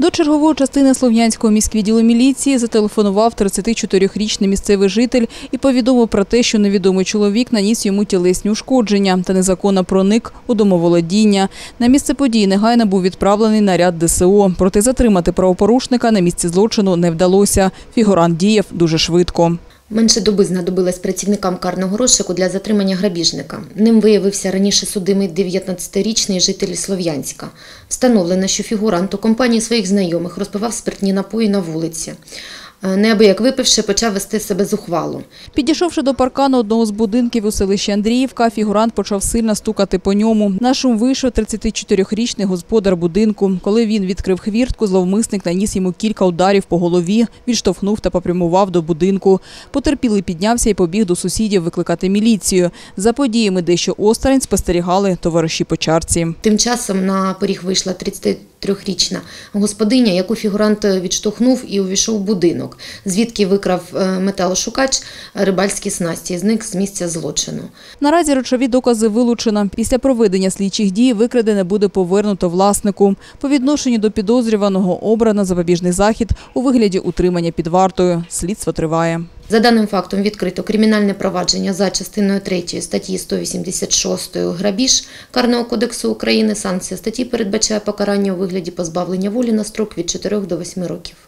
До чергової частини Слов'янського міськвідділу міліції зателефонував 34-річний місцевий житель і повідомив про те, що невідомий чоловік наніс йому тілесні ушкодження та незаконно проник у домоволодіння. На місце події негайно був відправлений наряд ДСО. Проте затримати правопорушника на місці злочину не вдалося. Фігурант діяв дуже швидко. Менше доби знадобилось працівникам карного розшуку для затримання грабіжника. Ним виявився раніше судимий 19-річний житель Слов'янська. Встановлено, що фігурант у компанії своїх знайомих розпивав спиртні напої на вулиці. Е, Неабияк випивши, почав вести себе зухвало. Підійшовши до паркану одного з будинків у селищі Андріївка, фігурант почав сильно стукати по ньому. На шум вийшов 34-річний господар будинку. Коли він відкрив хвіртку, зловмисник наніс йому кілька ударів по голові, відштовхнув та попрямував до будинку. Потерпілий піднявся і побіг до сусідів викликати міліцію. За подіями дещо осторонь спостерігали товариші по чарці. Тим часом на поріг вийшла 33-річна господиня, яку фігурант відштовхнув і увійшов в будинок, звідки викрав е, металошукач рибальські снасті і зник з місця злочину. Наразі речові докази вилучено. Після проведення слідчих дій викрадене буде повернуто власнику. По відношенню до підозрюваного обрано запобіжний захід у вигляді утримання під вартою. Слідство триває. За даним фактом відкрито кримінальне провадження за частиною 3 статті 186 грабіж Карного кодексу України. Санкція статті передбачає покарання у вигляді позбавлення волі на строк від 4 до 8 років.